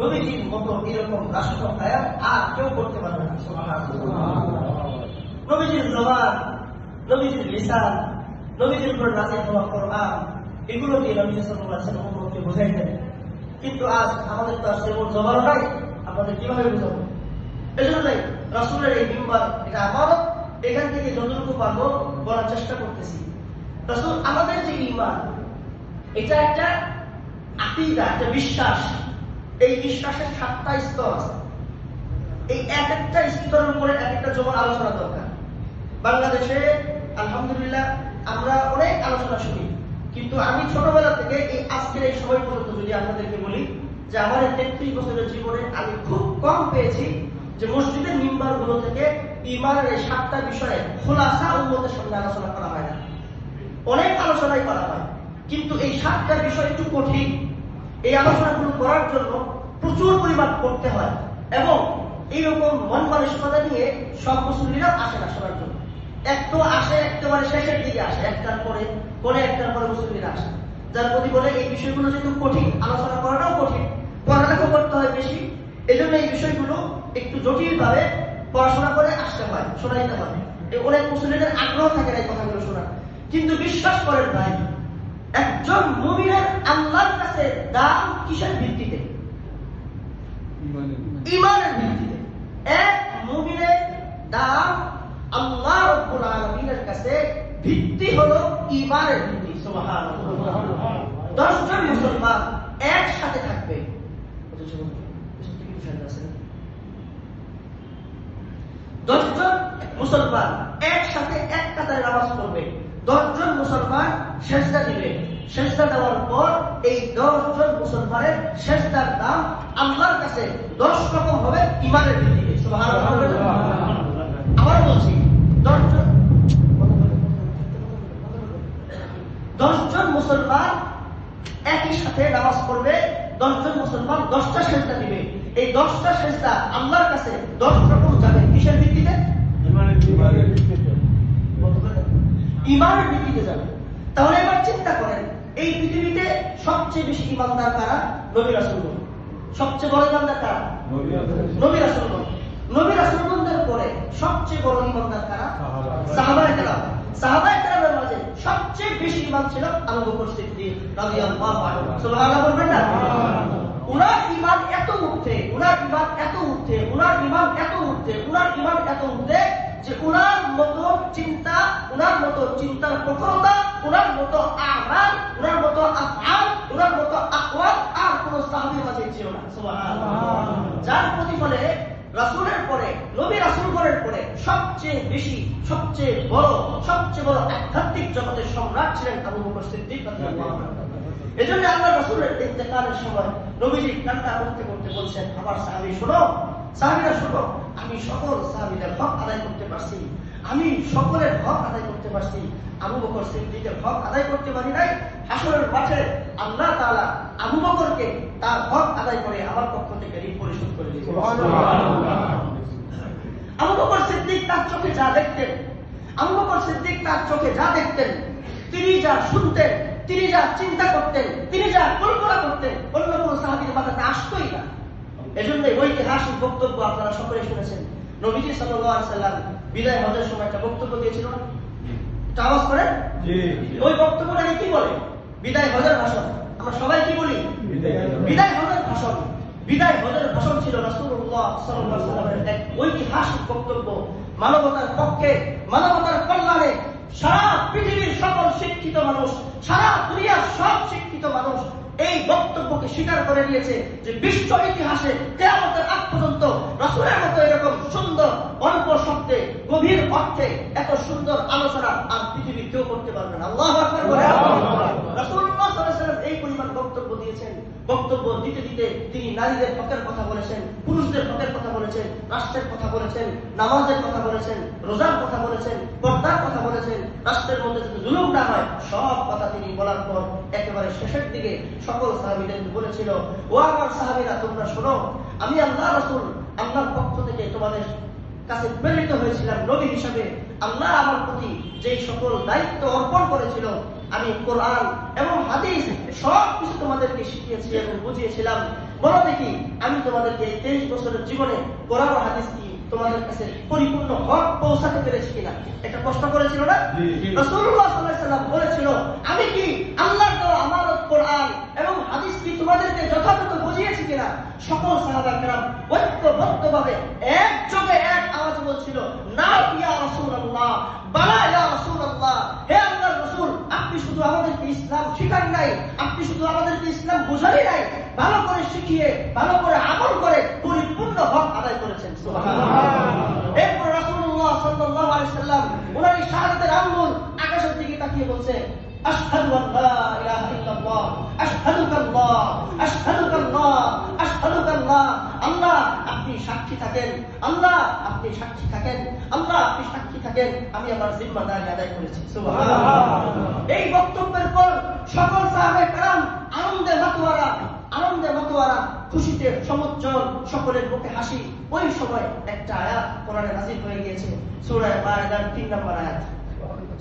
নবীজির মতো এরকম রাষ্ট্র আর কেউ করতে পারবে না। নবীজির জবান, নবীজির লিসান, নবীজির উপর নাজিল হওয়া এগুলো দিয়ে নবী সাল্লাল্লাহু আলাইহি ওয়াসাল্লাম উম্মতকে কিন্তু আজ আমাদের তো আর সেমন জবানও নাই আমাদের কীভাবে বুঝাবো? এই জন্যই রাসূলের এই মিম্বার, এটা আমানত এখান থেকে যতটুকু পারব বলার চেষ্টা করতেছি। রাসূল, আমাদের যে ঈমান এটা একটা আকিদা, একটা বিশ্বাস এই বিশ্বাসের সাতটা স্তর আছে। এই এক একটা স্তরের উপরে এক একটা জমার আলোচনা দরকার। বাংলাদেশে, আলহামদুলিল্লাহ, আমরা অনেক আলোচনা শুনি। কিন্তু আমি ছোটবেলা থেকে এই আজকের এই সময় পর্যন্ত যদি আপনাদেরকে বলি যে আমার এই তেত্রিশ বছরের জীবনে আমি খুব কম পেয়েছি যে মসজিদের মিম্বারগুলো থেকে ইমানের এই সাতটা বিষয়ে খোলাসা উন্নতের সঙ্গে আলোচনা করা হয় না। অনেক আলোচনাই করা হয়। কিন্তু এই সাতটা বিষয় একটু কঠিন। এই আলোচনাগুলো করার জন্য প্রচুর পরিমাণ করতে হয় এবং এইরকম মন মানসিকতা নিয়ে সব মুসলিমরা আসে না শোনার জন্য। এক তো আসে একেবারে শেষের দিকে আসে, একটার পরে পরে একটার পরে মুসলিমরা আসে। যার প্রতি বলে এই বিষয়গুলো যেহেতু কঠিন, আলোচনা করাটাও কঠিন, পড়ালেখা করতে হয় বেশি এই জন্য এই বিষয়গুলো একটু জটিল ভাবে পড়াশোনা করে আসতে হয়, শোনাইতে হয়। অনেক মুসলিমদের আগ্রহ থাকে না এই কথাগুলো শোনার। কিন্তু বিশ্বাস করেন ভাই একজন মুমিনের আল্লাহর কাছে দাম কিসের ভিত্তিতে? ইমানের ভিত্তিতে। এক মুমিনের দাম আল্লাহ রব্বুল আলামিনের কাছে ভিত্তি হলো ইমানের ভিত্তি সুবহানাল্লাহ। দশজন মুসলমান একসাথে থাকবে। দশজন মুসলমান একসাথে এক কাতারে নামাজ পড়বে। দশজন মুসলমান সেজদা দিবে। সেজদা দেওয়ার পর এই দশজন মুসলমানের সেজদার দাম আল্লাহর কাছে দশ রকম হবে ইমানের ভিত্তিতে। সুবহানাল্লাহ। আবার বলছি দশজন দশজন মুসলমান একই সাথে নামাজ পড়বে দশজন মুসলমান দশটা সেজদা দিবে। এই দশটা সেজদা আল্লাহর কাছে দশ রকম যাবে কিসের ভিত্তিতে। ইমানের ভিত্তিতে যাবে। তাহলে এবার চিন্তা করেন এই পৃথিবীতে সবচেয়ে বেশি ইমানদার কারা? নবী রাসূলগণ সবচেয়ে বড় ইমানদার কারা? নবী রাসূলগণ নবী রাসূলগণদের পরে সবচেয়ে বড় ইমানদার কারা? সাহাবাহ কেরাম। সাহাবায়ে কেরামের মাঝে সবচেয়ে বেশি ইমান ছিল আবু বকর সিদ্দিক রাদিয়াল্লাহু আনহু। সুবহানাল্লাহ বলবেন না উনার ইমান এত উঠতে উনার ইমান এত উঠতে উনার ইমান এত উঠতে উনার ইমান এত উঠতে যে উনার মতো উনার মতো চিন্তার প্রখরতা উনার মতো আমাল উনার মতো আফআল উনার মতো আকওয়াল আর কোন সাহাবীর মাঝে ছিল না। সুবহানাল্লাহ। যার প্রতিফলে রাসূলের পরে নবী রাসূলগণের পরে সবচেয়ে বেশি সবচেয়ে বড় সবচেয়ে বড় আধ্যাত্মিক জগতের সম্রাট ছিলেন আবু বকর সিদ্দিক রাদিয়াল্লাহু আনহু। এজন্য আল্লাহ রাসূলের ইন্তেকালের সময় নবীজি কান্না করতে করতে বলছেন আমার সাহাবী শোনো সাহাবীরা শোনো আমি সকল সাহাবীদের হক আদায় করতে পারছি। আমি সকলের হক আদায় করতে পারছি। আবু বকর সিদ্দিকের হক আদায় করতে পারি নাই। হাসরের মাঠে আল্লাহ তাআলা আবু বকরকে তার হক আদায় করে আমার পক্ষ থেকে ঋণ পরিশোধ করে দিয়েছে আবু বকর সিদ্দিক তার চোখে যা দেখতেন আবু বকর সিদ্দিক তার চোখে যা দেখতেন তিনি যা শুনতেন তিনি যা চিন্তা করতেন তিনি যা কল্পনা করতেন অন্য কোন সাহাবীর মাথাতে আসতোই না। এজন্য ঐতিহাসিক বক্তব্য আপনারা সকলে শুনেছেন। নবীজি সাল্লাম বিদায় হজের সময় একটা বক্তব্য দিয়েছিল না আওয়াজ করেন? ওই বক্তব্যটাকে কি বলে? বিদায় হজের ভাষণ। আমরা সবাই কি বলি? বিদায় হজের ভাষণ। বিদায় হজের ভাষণ। ছিল রাসূলুল্লাহ সাল্লাল্লাহু আলাইহি এক ঐতিহাসিক বক্তব্য। মানবতার পক্ষে মানবতার কল্যাণে সারা পৃথিবীর সকল শিক্ষিত মানুষ সারা দুনিয়ার সব শিক্ষিত মানুষ এই বক্তব্যকে স্বীকার করে নিয়েছে যে বিশ্ব ইতিহাসে কেয়ামতের আগ পর্যন্ত রাসূলের অল্প শব্দে গভীর অর্থে এত সুন্দর আলোচনা আর পৃথিবী কেউ করতে পারবে না। আল্লাহু এই পরিমাণ বক্তব্য দিয়েছেন। বক্তব্য দিতে দিতে তিনি নারীদের হকের কথা বলেছেন পুরুষদের হকের কথা বলেছেন রাষ্ট্রের কথা বলেছেন নামাজের কথা বলেছেন রোজার কথা বলেছেন পর্দার কথা বলেছেন। রাষ্ট্রের মধ্যে যাতে জুলুম না হয় সব কথা তিনি বলার পর একেবারে শেষের দিকে সকল সাহাবীদের বলেছিল ও আমার সাহাবীরা তোমরা শোনো আমি আল্লাহ রাসূল আল্লাহর পক্ষ থেকে তোমাদের কাছে প্রেরিত হয়েছিলাম নবী হিসাবে। আল্লাহ আমার প্রতি যে সকল দায়িত্ব অর্পণ করেছিল আমি কোরআন এবং হাদিস সব কিছু তোমাদেরকে শিখিয়েছি এবং বুঝিয়েছিলাম। বলো দেখি আমি তোমাদেরকে এই তেইশ বছরের জীবনে কোরআন হাদিস কি তোমাদের কাছে পরিপূর্ণ হক পৌঁছাতে পেরেছি কিনা? একটা প্রশ্ন করেছিল না? সাল্লাম বলেছিল আমি কি আল্লাহ তো আমার কোরআন এবং হাদিস কি তোমাদেরকে যথাযথ বুঝিয়েছি কিনা? সকল সাহাবাকেরাম ঐক্যবদ্ধভাবে একযোগে আওয়াজে বলছিল না ইয়া রাসূলুল্লাহ, বালা ইয়া রাসূলুল্লাহ, হে আল্লাহর রাসূল, আপনি শুধু আমাদেরকে ইসলাম শিখান নাই, আপনি শুধু আমাদেরকে ইসলাম বোঝানই নাই, ভালো করে শিখিয়ে, ভালো করে আমল করে পরিপূর্ণ হক আদায় করেছেন। সুবহানাল্লাহ। এরপর রাসূলুল্লাহ সাল্লাল্লাহু আলাইহি সাল্লাম, ওনার এই শাহাদাতের আঙ্গুল আকাশের দিকে তাকিয়ে বলছে, আশহাদু আন লা ইলাহা ইল্লাল্লাহ, আশহাদুকা আল্লাহ আশহাদুকা আল্লাহ আশহাদুকা আল্লাহ আল্লাহ আপনি সাক্ষী থাকেন। আল্লাহ আপনি সাক্ষী থাকেন। আল্লাহ আপনি সাক্ষী থাকেন। আমি আমার জিম্মাদারি আদায় করেছি। এই বক্তব্যের পর সকল সাহাবে কারণ আনন্দে মাতোয়ারা আনন্দে মাতোয়ারা খুশিতে সমুজ্জ্বল সকলের মুখে হাসি। ওই সময় একটা আয়াত কোরআনে হাজির হয়ে গিয়েছে। সুরায় মায়দার তিন নম্বর আয়াত।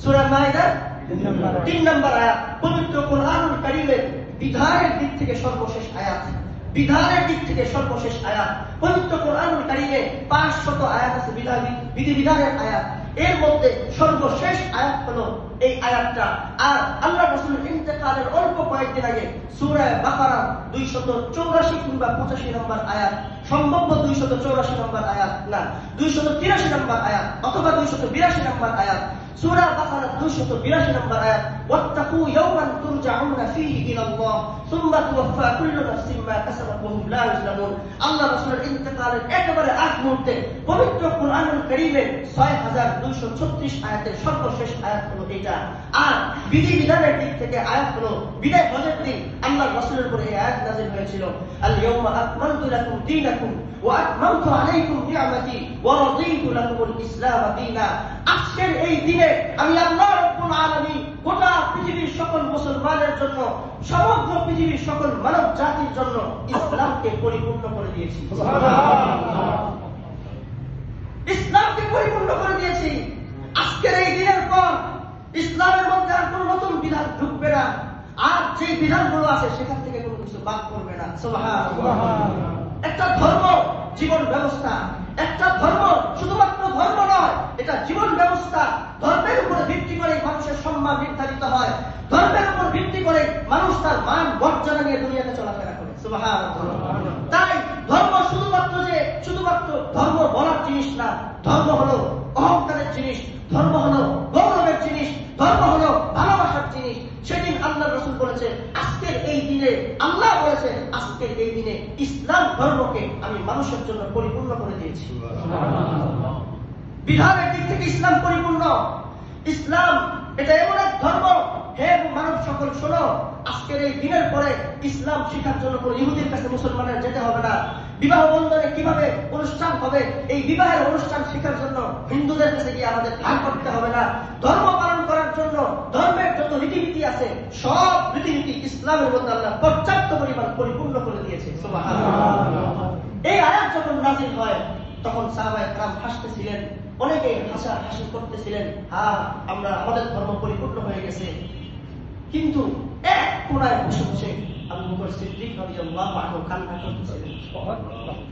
সুরায় মায়দার তিন নম্বর আয়াত। পবিত্র কোরআন কারিমের বিধায়ের দিক থেকে সর্বশেষ আয়াত। বিধানের দিক থেকে সর্বশেষ আয়াত। পবিত্র কোরআনুল কারীমে পাঁচ শত আয়াত আছে বিধান বিধি বিধানের আয়াত। এর মধ্যে সর্বশেষ আয়াত হলো এই আয়াতটা। আর আল্লাহ রাসূলের ইন্তেকালের অল্প কয়েকদিন আগে সূরা বাকারা 284 কিংবা 85 নম্বর আয়াত সম্ভব 284 নম্বর আয়াত না 283 নম্বর আয়াত অথবা 282 নম্বর আয়াত। সূরা বাকারা 282 নম্বর আয়াত, ওয়াত্তাকু ইয়াওমান তুরজাউনা ফীহি ইলা আল্লাহ সুম্মা তুওয়াফা কুল্লু নাফসিন মা কাসাবাত ওয়া হুম লা ইউজলামুন আল্লাহ রাসূলের ইন্তেকালের একেবারে আগ মুহূর্তে পবিত্র কোরআনুল কারীমের 6236 আয়াতের সর্বশেষ আয়াত হলো এটা আর বিধি বিধানের দিক থেকে আয়াত হলো বিদায় হজের দিন। আল্লাহ রাসূলের উপরে এই আয়াত নাযিল হয়েছিল। আল ইয়াউমা আকমালতু লাকুম দীনাকুম ওয়া আতমামতু আলাইকুম নি'মাতি। আজকের এই দিনে আমি আল্লাহ রাব্বুল আলামিন গোটা পৃথিবীর সকল মুসলমানের জন্য সমগ্র পৃথিবীর সকল মানব জাতির জন্য ইসলামকে পরিপূর্ণ করে দিয়েছি। ইসলামকে পরিপূর্ণ করে দিয়েছি। আজকের এই দিনের পর ইসলামের মধ্যে আর কোন নতুন বিধান ঢুকবে না। আর যে বিধানগুলো আছে সেখান থেকে কোনো কিছু বাদ করবে না। একটা ধর্ম জীবন ব্যবস্থা। একটা ধর্ম শুধুমাত্র ধর্ম নয়, এটা জীবন ব্যবস্থা। ধর্মের উপরে ভিত্তি করে মানুষের সম্মান নির্ধারিত হয়। ধর্মের উপর ভিত্তি করে মানুষ তার মান মর্যাদা নিয়ে দুনিয়াতে চলাফেরা করে। সুবহানাল্লাহ। তাই ধর্ম শুধুমাত্র যে শুধুমাত্র ধর্ম বলার জিনিস না ধর্ম হলো অহংকারের জিনিস ধর্ম হলো গৌরবের জিনিস ধর্ম হলো ভালোবাসার জিনিস সেদিন আল্লাহ রসুল বলেছে দিনে আল্লাহ বলেছে আজকের এই দিনে ইসলাম ধর্মকে আমি মানুষের জন্য পরিপূর্ণ করে দিয়েছি। বিধানের দিক থেকে ইসলাম পরিপূর্ণ। ইসলাম এটা এমন এক ধর্ম। হে মানব সকল শোনো আজকের এই দিনের পরে ইসলাম শিখার জন্য কোনো ইহুদির কাছে মুসলমানের যেতে হবে না। বিবাহ বন্ধনে কীভাবে অনুষ্ঠান হবে? এই বিবাহের অনুষ্ঠান শেখার জন্য হিন্দুদের কাছে গিয়ে আমাদের ধার করতে হবে না। ধর্ম পালন করার জন্য ধর্মের যত রীতিনীতি আছে সব রীতিনীতি ইসলামের মধ্যে আল্লাহ পর্যাপ্ত পরিমাণ পরিপূর্ণ করে দিয়েছে। এই আয়াত যখন নাজিল হয় তখন সাহাবায় কালাম হাসতেছিলেন অনেকে হাসা হাসি করতেছিলেন হা আমরা আমাদের ধর্ম পরিপূর্ণ হয়ে গেছে। কিন্তু এক কোনায় বসে বসে আবু বকর সিদ্দিক রাদিয়াল্লাহু পাঠ কান্না করতেছিলেন।